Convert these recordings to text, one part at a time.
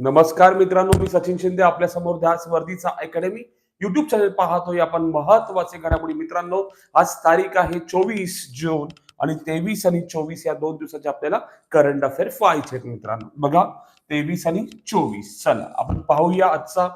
नमस्कार मित्रांनो मी सचिन शिंदे आपल्यासमोर ध्यास वर्दीचा अकॅडमी युट्यूब चॅनल पाहतोय. आपण महत्त्वाचे घडामोडी मित्रांनो आज तारीख आहे चोवीस जून आणि तेवीस आणि चोवीस या दोन दिवसाचे आपल्याला करंट अफेअर पाहायचे आहेत मित्रांनो. बघा तेवीस आणि चोवीस. चला आपण पाहूया आजचा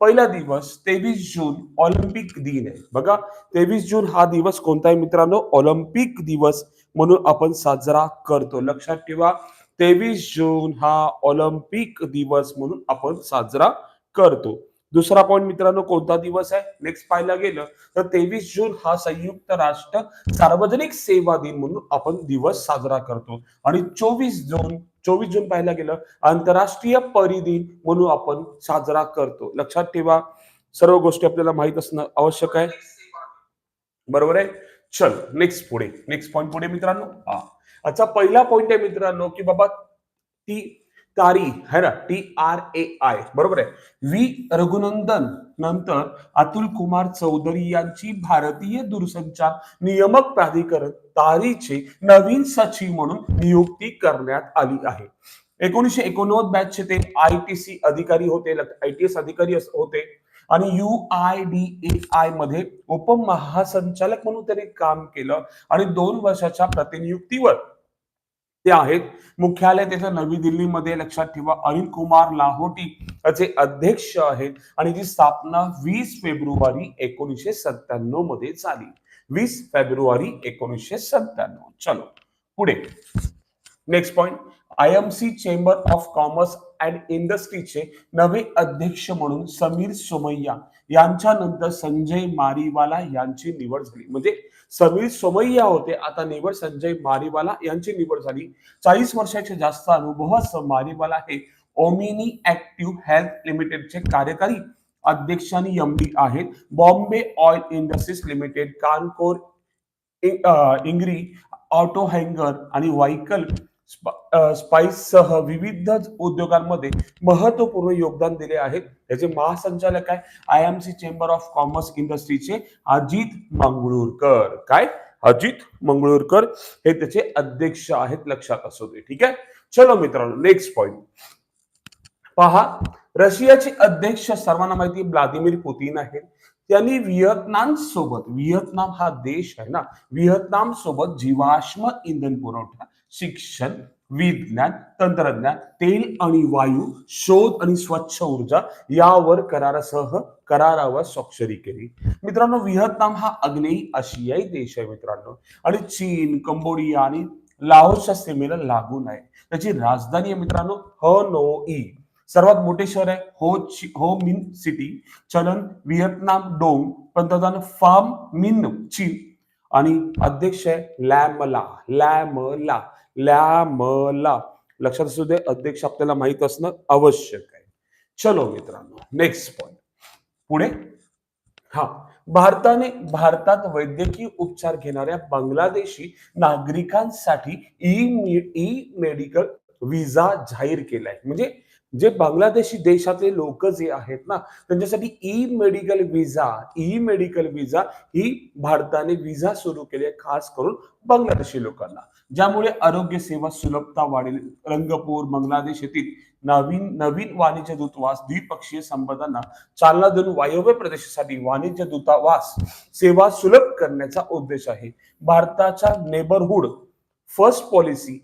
पहिला दिवस तेवीस जून ऑलिम्पिक दिन आहे. बघा तेवीस जून हा दिवस कोणता आहे मित्रांनो? ऑलिम्पिक दिवस म्हणून आपण साजरा करतो. लक्षात ठेवा तेवीस जून हा ऑलिम्पिक दिवस म्हणून आपण साजरा करतो. दुसरा पॉईंट मित्रांनो कोणता दिवस आहे? नेक्स्ट पाहायला गेलं तर तेवीस जून हा संयुक्त राष्ट्र सार्वजनिक सेवा दिन म्हणून आपण दिवस साजरा करतो. आणि चोवीस जून चोवीस जून पाहायला गेलं आंतरराष्ट्रीय परिदिन म्हणून आपण साजरा करतो. लक्षात ठेवा सर्व गोष्टी आपल्याला माहीत असणं आवश्यक आहे. बरोबर आहे? चल नेक्स्ट पुढे. नेक्स्ट पॉईंट पुढे मित्रांनो. हा. आजचा पहिला पॉइंट आहे मित्रांनो की बाबा ती तारी है ना टी आर ए आय बरोबर आहे. व्ही. रघुनंदन नंतर अतुल कुमार चौधरी यांची भारतीय दूरसंचार नियामक प्राधिकरण तारीची नवीन सचिव म्हणून नियुक्ती करण्यात आली आहे. एकोणीसशे एकोणनव्वद बॅचचे ते आय टी सी अधिकारी होते आय टी एस अधिकारी होते. आणि यू आय डी ए आयमध्ये उपमहासंचालक म्हणून त्यांनी काम केलं. आणि दोन वर्षाच्या प्रतिनियुक्तीवर ते आहेत. मुख्यालय त्याचं नवी दिल्लीमध्ये लक्षात ठेवा अनिल कुमार लाहोटी याचे अध्यक्ष आहेत. आणि जी स्थापना वीस फेब्रुवारी एकोणीसशे सत्त्याण्णवमध्ये झाली. वीस फेब्रुवारी एकोणीसशे सत्त्याण्णव. चलो पुढे. Next point I M C chamber of commerce and इंडस्ट्रीचे नवे अध्यक्ष म्हणून समीर सोमय्या यांच्यानंतर संजय मारीवाला यांची निवड झाली. म्हणजे समीर सोमय्या होते आता निवड संजय मारीवाला यांची निवड झाली. चाळीस वर्षाचे जास्त अनुभव मारीवाला हे ओमिनी ऍक्टिव्ह हेल्थ लिमिटेडचे कार्यकारी अध्यक्ष आणि एमडी आहेत. Bombay oil industries limited Concor इंग्री auto हँगर आणि व्हायकल स्पाईस सह विविध उद्योगांमध्ये महत्त्वपूर्ण योगदान दिले आहेत त्याचे महासंचालक आहे I M C chamber of commerce इंडस्ट्रीचे Ajit Mangalurkar. काय? अजित मंगळूरकर हे त्याचे अध्यक्ष आहेत लक्षात असू दे. ठीक आहे? चलो मित्रांनो नेक्स्ट पॉइंट पहा रशियाचे अध्यक्ष सर्वांना माहिती व्लादिमीर पुतीन आहेत. त्यांनी व्हिएतनाम सोबत व्हिएतनाम हा देश आहे ना व्हिएतनाम सोबत जीवाश्म इंधन पुरवठा शिक्षण विज्ञान तंत्रज्ञान तेल आणि वायू शोध आणि स्वच्छ ऊर्जा यावर करारासह करारावर स्वाक्षरी केली. मित्रांनो व्हिएतनाम हा आग्नेय आशियाई देश आहे मित्रांनो. आणि चीन कंबोडिया आणि लाओसच्या सीमेला लागून आहे त्याची राजधानी आहे मित्रांनो हनोई. सर्वात मोठे शहर आहे हो ची हो मिन सिटी. चलन व्हिएतनाम डोंग पंतप्रधान फार्म मिन चीन. आणि अध्यक्ष आहे लॅमला लॅमला. लॅमला लक्षात असू दे अध्यक्ष आपल्याला माहीत असणं आवश्यक आहे. चलो मित्रांनो नेक्स्ट पॉइंट पुढे. हा. भारताने भारतात वैद्यकीय उपचार घेणाऱ्या बांगलादेशी नागरिकांसाठी ई ई मेडिकल विजा जाहीर केलाय. म्हणजे जे बांगलादेशी देशातले लोक जे आहेत ना त्यांच्यासाठी e medical visa e medical visa ही भारताने विजा सुरू केली आहे खास करून बांगलादेशी लोकांना. ज्यामुळे आरोग्य सेवा सुलभता वाढेल. रंगपूर बांगलादेश येथील नवीन नवीन वाणिज्य दूतावास द्विपक्षीय संबंधांना चालना देऊन वायव्य प्रदेशासाठी वाणिज्य दूतावास सेवा सुलभ करण्याचा उद्देश आहे. भारताच्या neighbourhood first policy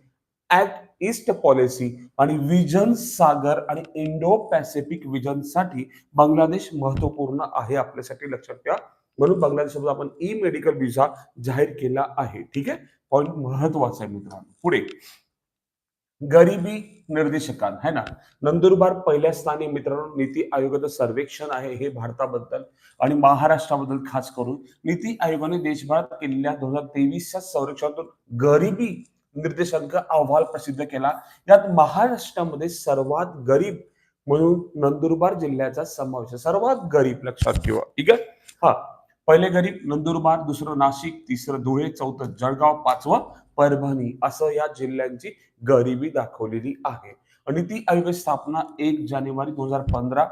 act east policy आणि विजन सागर आणि इंडो पॅसिफिक विजनसाठी बांगलादेश महत्त्वपूर्ण आहे आपल्यासाठी लक्षात ठेवा. म्हणून बांगलादेशमध्ये आपण ई मेडिकल व्हिसा जाहीर केला आहे. ठीक आहे? पॉईंट महत्त्वाचा आहे मित्रांनो. पुढे. गरिबी निर्देशकांत है ना? नंदुरबार पहिल्या स्थानी मित्रांनो नीती आयोगाचं सर्वेक्षण आहे हे भारताबद्दल आणि महाराष्ट्राबद्दल खास करून. नीती आयोगाने देशभरात केलेल्या दोन हजार तेवीसच्या संरक्षणातून गरिबी निर्देशांक अहवाल प्रसिद्ध केला. यात महाराष्ट्रामध्ये सर्वात गरीब म्हणून नंदुरबार जिल्ह्याचा समावेश सर्वात गरीब लक्षात ठेवा. ठीक आहे? हा. पहिले गरीब नंदुरबार दुसरं नाशिक तिसरं धुळे चौथं जळगाव पाचवं परभणी असं या जिल्ह्यांची गरिबी दाखवलेली आहे. आणि ती आयोग स्थापना एक जानेवारी दोन हजार पंधरा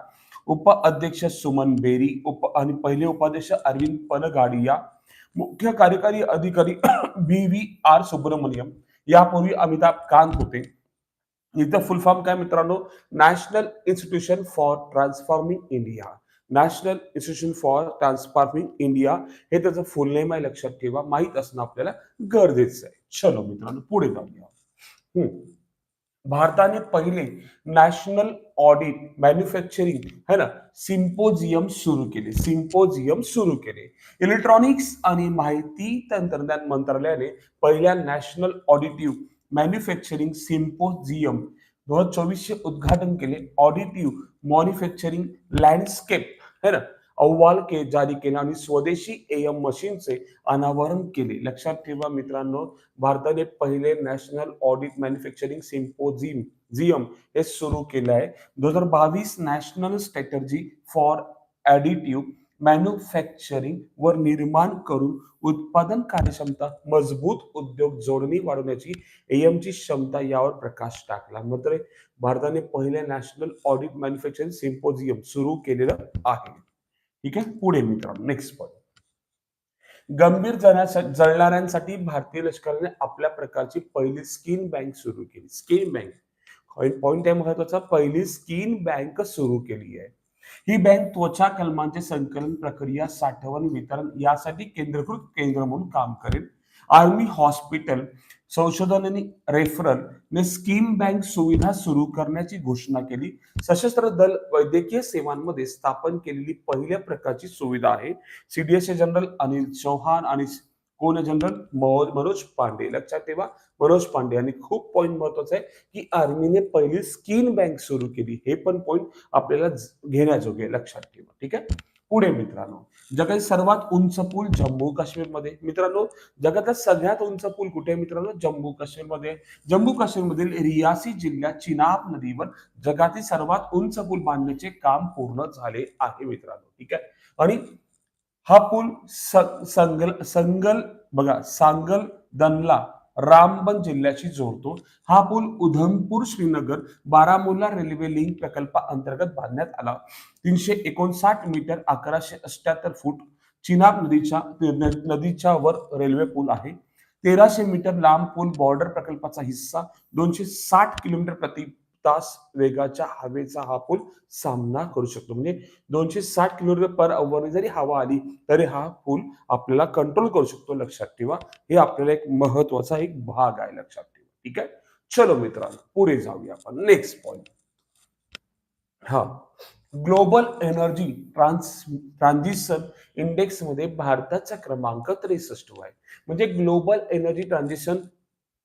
उप अध्यक्ष सुमन बेरी उप आणि पहिले उपाध्यक्ष अरविंद पनगाडिया मुख्य कार्यकारी अधिकारी बी व्ही आर सुब्रमण्यम यापूर्वी अमिताभ कांत होते. इथं फुल फॉर्म काय मित्रांनो? National institution for transforming India national institution for transforming India हे त्याचं फुल नेम आहे लक्षात ठेवा. माहीत असणं आपल्याला गरजेचं आहे. चलो मित्रांनो पुढे जाऊया. हम्म. भारताने पहिले नॅशनल ऑडिट मॅन्युफॅक्चरिंग है ना? सिम्पोजियम सुरू केले. सिम्पोजियम सुरू केले. इलेक्ट्रॉनिक्स आणि माहिती तंत्रज्ञान मंत्रालयाने पहिल्या नॅशनल ऑडिटिव्ह मॅन्युफॅक्चरिंग सिम्पोजियम दोन हजार चोवीसचे उद्घाटन केले. ऑडिटिव्ह मॅन्युफॅक्चरिंग लँडस्केप है ना? अहवाल के जारी केला आणि स्वदेशी एएम मशीनचे अनावरण केले. लक्षात ठेवा मित्रांनो भारताने पहिले नॅशनल ऑडिट मॅन्युफॅक्चरिंग सिम्पोजिम झियम हे सुरू केलं आहे. दोन हजार बावीस national strategy for additive manufacturing वर निर्माण करून उत्पादन कार्यक्षमता मजबूत उद्योग जोडणी वाढवण्याची AM ची क्षमता यावर प्रकाश टाकला. मात्र भारताने पहिले नॅशनल ऑडिट मॅन्युफॅक्चरिंग सिम्पोझियम सुरू केलेलं आहे. ठीक आहे? पुढे मित्रांनो नेक्स्ट पॉईंट गंभीर जळणाऱ्यांसाठी भारतीय लष्कराने आपल्या प्रकारची पहिली स्किन बँक सुरू केली. स्किन बँक पॉइंट आहे महत्त्वाचा. पहिली स्किन बँक सुरू केली आहे. ही बँक त्वचा कलमांचे संकलन प्रक्रिया साठवण वितरण यासाठी केंद्रीकृत केंद्र म्हणून काम करेल. आर्मी हॉस्पिटल संशोधन आणि रेफरल ने स्कीम बँक सुविधा सुरू करण्याची घोषणा केली. सशस्त्र दल वैद्यकीय सेवांमध्ये स्थापन केलेली पहिल्या प्रकारची सुविधा आहे. सीडीएसए जनरल अनिल चौहान आणि कोण जनरल? मनोज पांडे. लक्षात ठेवा मनोज पांडे. आणि खूप पॉईंट महत्त्वाचा आहे की आर्मीने पहिली स्किन बँक सुरू केली. हे पण पॉईंट आपल्याला घेण्याजोगे लक्षात ठेवा. ठीक आहे? पुढे मित्रांनो. जगातील सर्वात उंच पूल जम्मू काश्मीरमध्ये. मित्रांनो जगातला सगळ्यात उंच पूल कुठे मित्रांनो? जम्मू काश्मीरमध्ये. जम्मू काश्मीरमधील रियासी जिल्ह्यात चिनाब नदीवर जगातील सर्वात उंच पूल बांधण्याचे काम पूर्ण झाले आहे मित्रांनो. ठीक आहे? आणि हा पूल संगल संगल बघा सांगल दनला रामबन जिल्ह्याशी जोडतो. हा पूल उधमपूर श्रीनगर बारामुल्ला रेल्वे लिंक प्रकल्पा अंतर्गत बांधण्यात आला. तीनशे एकोणसाठ मीटर अकराशे अष्ट्याहत्तर फूट चिनाब नदीच्या नदीच्या वर रेल्वे पूल आहे. तेराशे मीटर लांब पूल बॉर्डर प्रकल्पाचा हिस्सा दोनशे साठ किलोमीटर प्रति तास वेगाच्या हवेचा हा पूल सामना करू शकतो. म्हणजे दोनशे साठ किलोमीटर पर अवरने जरी हवा आली तरी हा पूल आपल्याला कंट्रोल करू शकतो लक्षात ठेवा. हे आपल्याला एक महत्त्वाचा एक भाग आहे लक्षात ठेवा. ठीक आहे? चलो मित्रांनो पुढे जाऊया आपण. नेक्स्ट पॉइंट हा. ग्लोबल एनर्जी ट्रान्स ट्रान्झिशन इंडेक्समध्ये भारताचा क्रमांक त्रेसष्ट आहे. म्हणजे ग्लोबल एनर्जी ट्रान्झिशन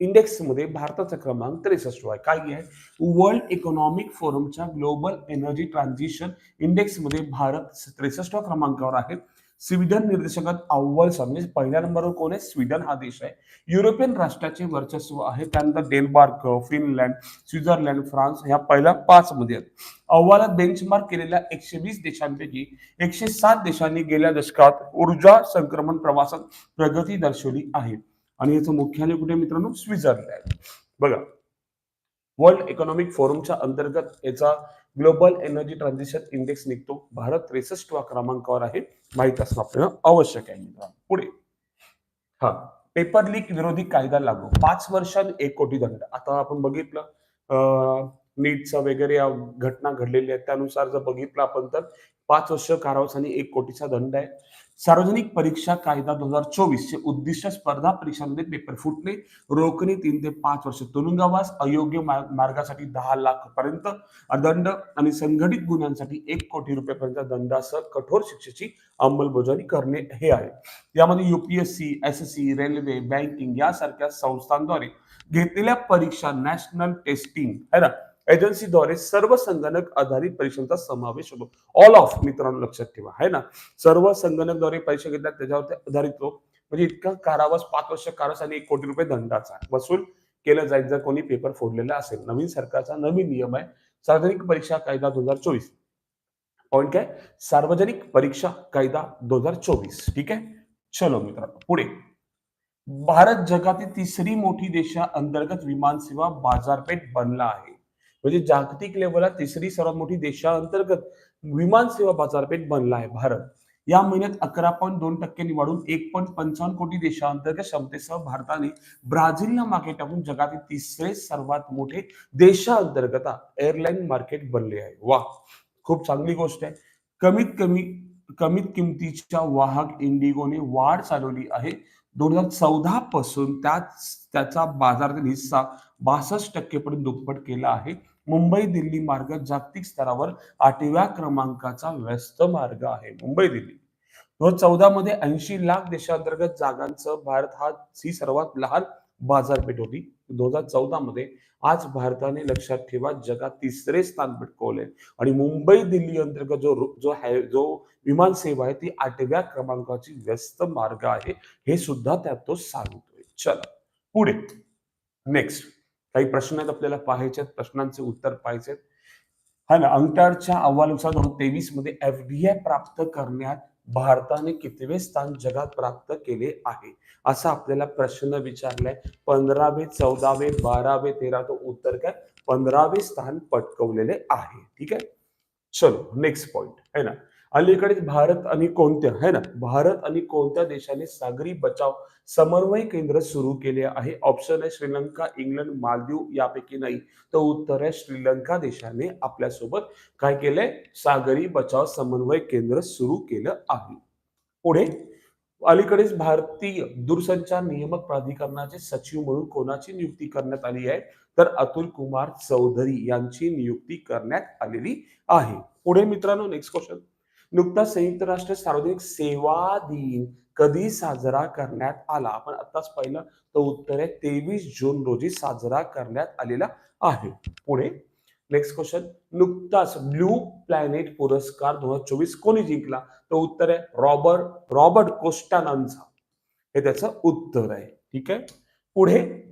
इंडेक्समध्ये भारताचा क्रमांक त्रेसष्ट आहे. काय आहे? वर्ल्ड इकॉनॉमिक फोरमच्या ग्लोबल एनर्जी ट्रान्झिशन इंडेक्समध्ये भारत त्रेसष्टव्या क्रमांकावर आहे. स्वीडन निर्देशकात अव्वल म्हणजे पहिल्या नंबरवर कोण आहे? स्वीडन हा देश आहे. युरोपियन राष्ट्राचे वर्चस्व आहे. त्यानंतर डेन्मार्क फिनलँड स्वित्झर्लंड फ्रान्स ह्या पहिल्या पाच मध्ये आहेत. अहवालात बेंचमार्क केलेल्या एकशे वीस देशांपैकी एकशे सात देशांनी गेल्या दशकात ऊर्जा संक्रमण प्रवासात प्रगती दर्शवली आहे. आणि याचं मुख्यालय कुठे मित्रांनो? स्वित्झर्लंड बघा वर्ल्ड इकॉनॉमिक फोरमच्या अंतर्गत याचा ग्लोबल एनर्जी ट्रान्झिशन इंडेक्स निघतो. भारत त्रेसष्टवा क्रमांकावर आहे. माहीत असणं आपल्याला आवश्यक आहे मित्रांनो. पुढे. हा पेपर लीक विरोधी कायदा लागू. पाच वर्षांत एक कोटी दंड. आता आपण बघितलं नीटचा वगैरे या घटना घडलेल्या आहेत. त्यानुसार जर बघितलं आपण तर पाच वर्ष कारावास आणि एक कोटीचा दंड आहे. सार्वजनिक परीक्षा कायदा दोन हजार चोवीस चे उद्दिष्ट स्पर्धा परीक्षांमध्ये पेपर फुटणे रोखणे तीन ते पाच वर्ष तुरुंगवास अयोग्य मार्ग- मार्गासाठी दहा लाख पर्यंत दंड आणि संघटित गुन्ह्यांसाठी एक कोटी रुपयापर्यंत दंडासह कठोर शिक्षेची अंमलबजावणी करणे हे आहे. यामध्ये UPSC S S C railway banking यासारख्या संस्थांद्वारे घेतलेल्या परीक्षा नॅशनल टेस्टिंग है ना? एजन्सीद्वारे सर्व संगणक आधारित परीक्षांचा समावेश होतो. ऑल ऑफ मित्रांनो लक्षात ठेवा. है ना? सर्व संगणकद्वारे परीक्षा घेतल्या त्याच्यावरती आधारित तो. म्हणजे इतका कारावास पाच वर्ष कारावास आणि एक कोटी रुपये दंडाचा वसूल केलं जाईल जर कोणी पेपर फोडलेला असेल. नवीन सरकारचा नवीन नियम आहे. सार्वजनिक परीक्षा कायदा दोन हजार चोवीस. पॉईंट काय? सार्वजनिक परीक्षा कायदा दोन हजार चोवीस. ठीक आहे? चलो मित्रांनो पुढे. भारत जगातील तिसरी मोठी देशा अंतर्गत विमान सेवा बाजारपेठ बनला आहे. म्हणजे जागतिक लेवलला तिसरी सर्वात मोठी देशांतर्गत विमान सेवा बाजारपेठ बनला आहे भारत. या महिन्यात अकरा पॉईंट दोन टक्क्यांनी वाढून एक पॉईंट पंचावन्न कोटी देशांतर्गत क्षमतेसह भारताने ब्राझीलला मागे टाकून जगातील तिसरे सर्वात मोठे देशांतर्गत एअरलाईन मार्केट बनले आहे. वा खूप चांगली गोष्ट आहे. कमीत कमी कमीत किमतीच्या वाहक इंडिगोने वाढ चालवली आहे. दोन हजार चौदा पासून त्याच त्याचा बाजारातील हिस्सा बासष्ट टक्केपर्यंत दुप्पट केला आहे. मुंबई दिल्ली मार्ग जागतिक स्तरावर आठव्या क्रमांकाचा व्यस्त मार्ग आहे. मुंबई दिल्ली. दोन हजार चौदा मध्ये ऐंशी लाख देशांतर्गत जागांचं भारत हा ही सर्वात लहान बाजारपेठ होती. दोन हजार चौदा मध्ये आज भारताने लक्षात ठेवा जगात तिसरे स्थान पटकवले. आणि मुंबई दिल्ली अंतर्गत जो जो है जो विमान सेवा आहे ती आठव्या क्रमांकाची व्यस्त मार्ग आहे. हे सुद्धा त्यात तो सांगतोय. चला पुढे. नेक्स्ट काही प्रश्न आहेत आपल्याला पाहायचे आहेत प्रश्नांचे उत्तर पाहायचे आहेत. हा ना अंकटाडच्या अहवालानुसार दोन हजार तेवीसमध्ये एफडीआय प्राप्त करण्यात भारताने कितवे स्थान जगात प्राप्त केले आहे? असा आपल्याला प्रश्न विचारलाय. पंधरावे चौदावे बारावे तेरा तो उत्तर काय? पंधरावे स्थान पटकवलेले आहे. ठीक आहे? चलो नेक्स्ट पॉइंट है ना? अलीकडेच भारत आणि कोणत्या है ना? भारत आणि कोणत्या देशाने सागरी बचाव समन्वय केंद्र सुरू केले आहे? ऑप्शन आहे श्रीलंका इंग्लंड मालदीव यापैकी नाही. तर उत्तर आहे श्रीलंका देशाने आपल्यासोबत काय केलंय? सागरी बचाव समन्वय केंद्र सुरू केलं आहे. पुढे अलीकडेच भारतीय दूरसंचार नियामक प्राधिकरणाचे सचिव म्हणून कोणाची नियुक्ती करण्यात आली आहे? तर अतुल कुमार चौधरी यांची नियुक्ती करण्यात आलेली आहे. पुढे मित्रांनो नेक्स्ट क्वेश्चन नुकताच संयुक्त राष्ट्र सार्वजनिक सेवा दिन कधी साजरा करण्यात आला? आपण आताच पाहिलं तर उत्तर आहे तेवीस जून रोजी साजरा करण्यात आलेला आहे. पुढे नेक्स्ट क्वेश्चन नुकताच ब्लू प्लॅनेट पुरस्कार दोन हजार चोवीस कोणी जिंकला? तर उत्तर आहे रॉबर्ट रॉबर्ट कोस्टानांचा. हे त्याचं उत्तर आहे. ठीक आहे? पुढे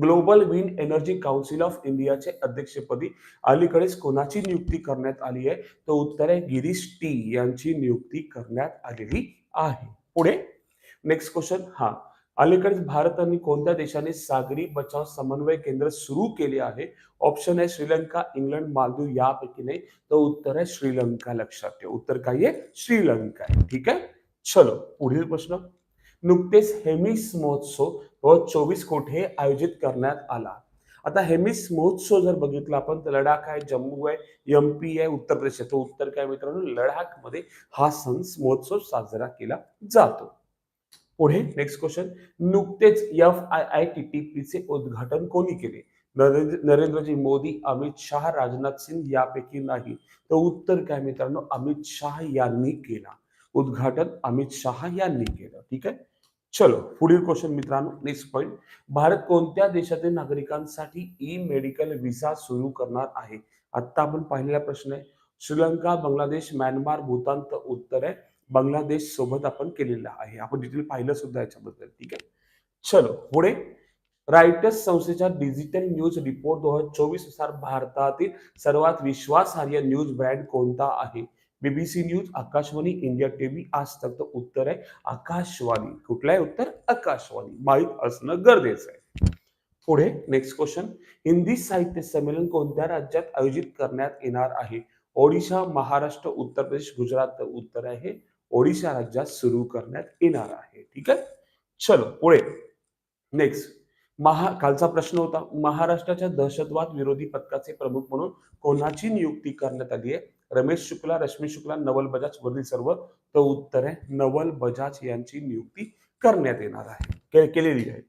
global wind energy council of इंडियाचे अध्यक्षपदी अलीकडेच कोणाची नियुक्ती करण्यात आली आहे? तर उत्तर आहे गिरीश टी यांची नियुक्ती करण्यात आलेली आहे. पुढे नेक्स्ट क्वेश्चन हा. अलीकडेच भारत आणि कोणत्या देशाने सागरी बचाव समन्वय केंद्र सुरू केले आहे? ऑप्शन आहे श्रीलंका, इंग्लंड, मालदीव यापैकी नाही. तर उत्तर आहे श्रीलंका लक्षात ठेव. उत्तर काय आहे? श्रीलंका ठीक आहे? चलो, पुढील प्रश्न. नुकतेच हेमिस महोत्सव व चोवीस कोठे आयोजित करण्यात आला. आता हेमिस महोत्सव जर बघितला आपण, तर लडाख आहे, जम्मू आहे एम पी आहे, उत्तर प्रदेश तर उत्तर काय मित्रांनो लडाख मध्ये हा सण महोत्सव साजरा केला जातो. पुढे नेक्स्ट क्वेश्चन नुकतेच F I I T T उद्घाटन कोणी केले? नरेंद्र, नरेंद्रजी मोदी, अमित शाह, राजनाथ सिंग यापैकी नाही. तर उत्तर काय मित्रांनो, अमित शाह यांनी केला. उद्घाटन अमित शाह यांनी केलं. ठीक आहे? चलो पुढील क्वेश्चन मित्रांनो नेक्स्ट पॉइंट भारत कोणत्या देशातील नागरिकांसाठी ई मेडिकल व्हिसा सुरू करणार आहे? आता आपण पाहिलेला प्रश्न आहे. श्रीलंका बांगलादेश म्यानमार भूतान तर उत्तर आहे. बांगलादेश सोबत आपण केलेलं आहे. आपण डिटेल पाहिलं सुद्धा याच्याबद्दल ठीक आहे? चलो पुढे. रायटर्स संस्थेच्या डिजिटल न्यूज रिपोर्ट दोन हजार चोवीसनुसार भारतातील सर्वात विश्वासार्ह न्यूज ब्रँड कोणता आहे? BBC news Akashvani India TV Aaj Tak तर उत्तर आहे आकाशवाणी, कुठलं आहे उत्तर? आकाशवाणी माहीत असणं गरजेचं आहे पुढे नेक्स्ट क्वेश्चन हिंदी साहित्य संमेलन कोणत्या राज्यात आयोजित करण्यात येणार आहे? ओडिशा, महाराष्ट्र, उत्तर प्रदेश, गुजरात तर उत्तर आहे. ओडिशा राज्यात सुरू करण्यात येणार आहे. ठीक आहे? चलो, पुढे. नेक्स्ट महा कालचा प्रश्न होता. महाराष्ट्राच्या दहशतवाद विरोधी पथकाचे प्रमुख म्हणून कोणाची नियुक्ती करण्यात आली आहे. रमेश शुक्ला रश्मी शुक्ला नवल बजाज वरील सर्व तर उत्तर आहे नवल बजाज यांची नियुक्ती करण्यात येणार आहे. के- केलेली आहे.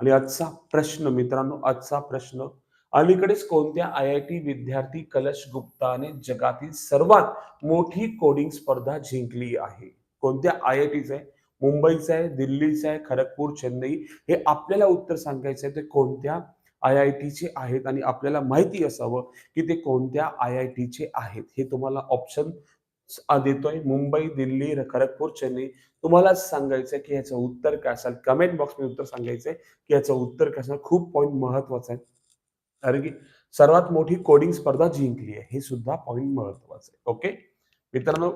आणि आजचा प्रश्न मित्रांनो आजचा प्रश्न अलीकडेच कोणत्या आय आय टी विद्यार्थी कलश गुप्ताने जगातील सर्वात मोठी कोडिंग स्पर्धा जिंकली आहे? कोणत्या आय आय टीच? आहे मुंबईचं आहे दिल्लीचं आहे खडगपूर चेन्नई हे आपल्याला उत्तर सांगायचं आहे ते कोणत्या आय आय टीचे आहेत आणि आपल्याला माहिती असावं की ते कोणत्या आय आय टीचे आहेत. हे तुम्हाला ऑप्शन देतोय. मुंबई दिल्ली खडगपूर चेन्नई. तुम्हाला सांगायचं की याचं उत्तर काय असेल? कमेंट बॉक्समध्ये उत्तर सांगायचंय की याचं उत्तर काय असेल? खूप पॉईंट महत्त्वाचा आहे. कारण की सर्वात मोठी कोडिंग स्पर्धा जिंकली आहे. हे सुद्धा पॉईंट महत्वाचं आहे. ओके मित्रांनो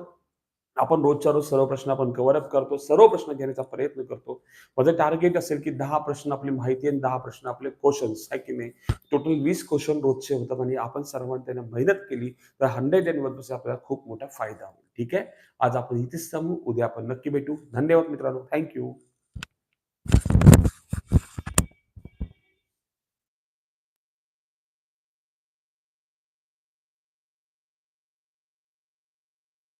आपण रोजच्या रोज सर्व प्रश्न आपण कव्हरअप करतो सर्व प्रश्न घेण्याचा प्रयत्न करतो. माझं टार्गेट असेल की दहा प्रश्न आपली माहिती आणि दहा प्रश्न आपले क्वेश्चन्स आहे की नाही? टोटल वीस क्वेश्चन रोजचे होतात आणि आपण सर्वांनी त्यांना मेहनत केली तर हंड्रेड अँड वन आपल्याला खूप मोठा फायदा होईल. ठीक आहे? आज आपण इथेच थांबू उद्या आपण नक्की भेटू. धन्यवाद मित्रांनो. थँक्यू